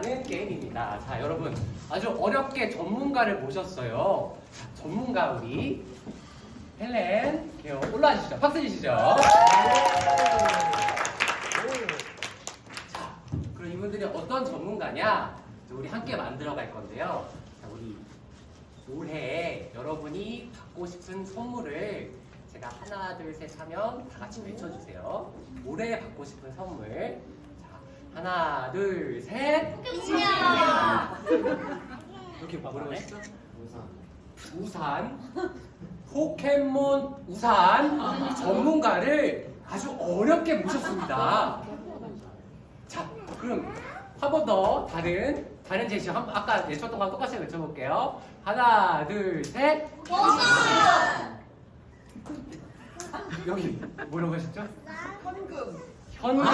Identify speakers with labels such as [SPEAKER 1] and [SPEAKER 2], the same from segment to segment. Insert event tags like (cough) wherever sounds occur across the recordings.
[SPEAKER 1] 라는 게임입니다. 자, 여러분 아주 어렵게 전문가를 모셨어요. 자, 전문가 우리 헬렌 예, 올라와 주시죠. 박수 주시죠. 자, 그럼 이분들이 어떤 전문가냐? 우리 함께 만들어 갈 건데요. 자, 우리 올해 여러분이 받고 싶은 선물을 제가 하나, 둘, 셋 하면 다 같이 외쳐주세요. 올해 받고 싶은 선물. 자, 하나, 둘, 셋. 이렇게 뭐라고 했죠? 우산. 포켓몬 우산 전문가를 아주 어렵게 모셨습니다. 자, 그럼 한 번 더 다른 다른 제시어 한 번- 아까 외쳤던 거랑 똑같이 외쳐볼게요. 하나, 둘, 셋. 여기 뭐라고 하셨죠? 현금.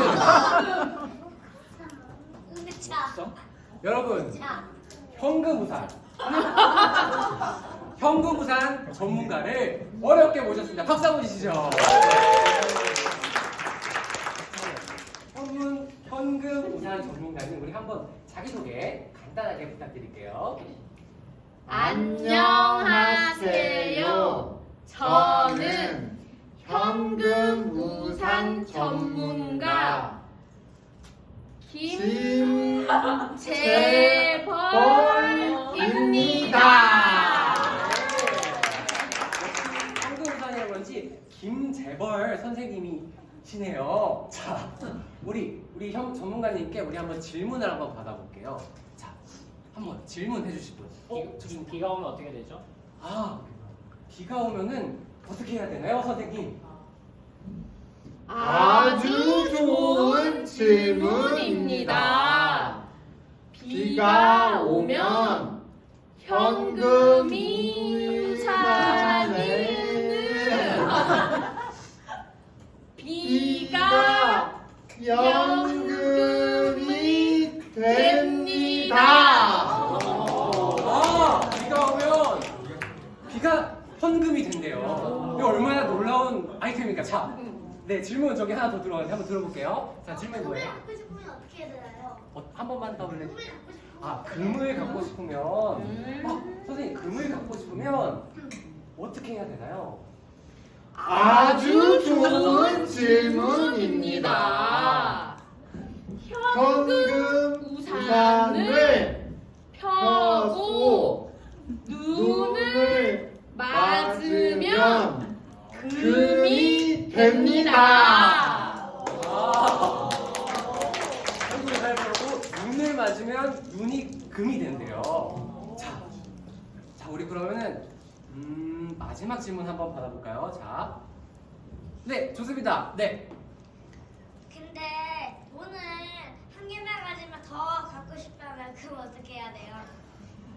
[SPEAKER 1] 여러분 현금 우산. (laughs) 현금 우산 전문가를 어렵게 모셨습니다. 박수 한번 주시죠. 현금 현금 우산 전문가님 우리 한번 자기소개 간단하게 부탁드릴게요.
[SPEAKER 2] 안녕하세요. 저는 현금 우산 전문가 김재벌입니다.
[SPEAKER 1] 우산이라 그런지 김재벌 선생님이시네요. 자, 우리 우리 현 전문가님께 우리 한번 질문을 한번 받아볼게요. 자, 한번 질문해 주실 분.
[SPEAKER 3] 비, 지금 비가 오면 어떻게 되죠?
[SPEAKER 1] 아, 비가 오면은 어떻게 해야 되나요, 선생님?
[SPEAKER 2] 좋은 질문입니다. 비가 오면 현금이 우산에는 비가 연금이 됩니다.
[SPEAKER 1] 아, 비가 오면 비가 현금이 된대요. 이거 얼마나 놀라운 아이템입니까? 자, 네 질문 저기 하나 더 들어왔는데 한번 들어볼게요. 자, 질문
[SPEAKER 4] 물을
[SPEAKER 1] 뭐예요?
[SPEAKER 4] 갖고 싶으면 어떻게 해야 되나요?
[SPEAKER 1] 어, 한 번만 더 볼래?
[SPEAKER 4] 물을 갖고 싶으면
[SPEAKER 1] 아, 금을 갖고 싶으면 아, 선생님 금을 갖고 싶으면 어떻게 해야 되나요?
[SPEAKER 2] 아주 좋은 질문입니다. 현금 우산을 펴고 눈을 맞으면 금이 됩니다.
[SPEAKER 1] 잘 벌고 눈을 맞으면 눈이 금이 된대요. 자, 자 우리 그러면은 음, 마지막 질문 한번 받아볼까요? 자, 네 좋습니다. 네.
[SPEAKER 4] 근데 돈을 한 개만 가지면 더 갖고 싶다면 그럼 어떻게 해야 돼요?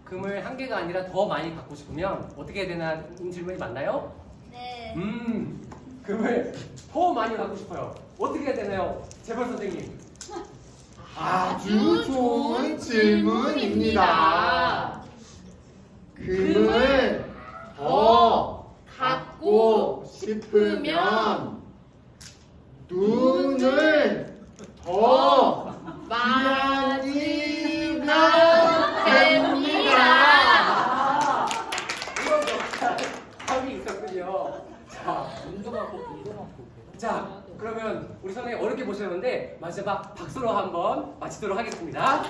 [SPEAKER 1] 금을 한 개가 아니라 더 많이 갖고 싶으면 어떻게 해야 되나는 질문이 맞나요?
[SPEAKER 4] 네.
[SPEAKER 1] 음, 금을 더 많이 갖고 싶어요. 어떻게 해야 되나요? 재벌 선생님.
[SPEAKER 2] 아주 좋은 질문입니다. 금을 더 갖고 싶으면 눈을 더 많이
[SPEAKER 1] 자, 그러면 우리 선생님 어렵게 보셨는데 마지막 박수로 한번 마치도록 하겠습니다.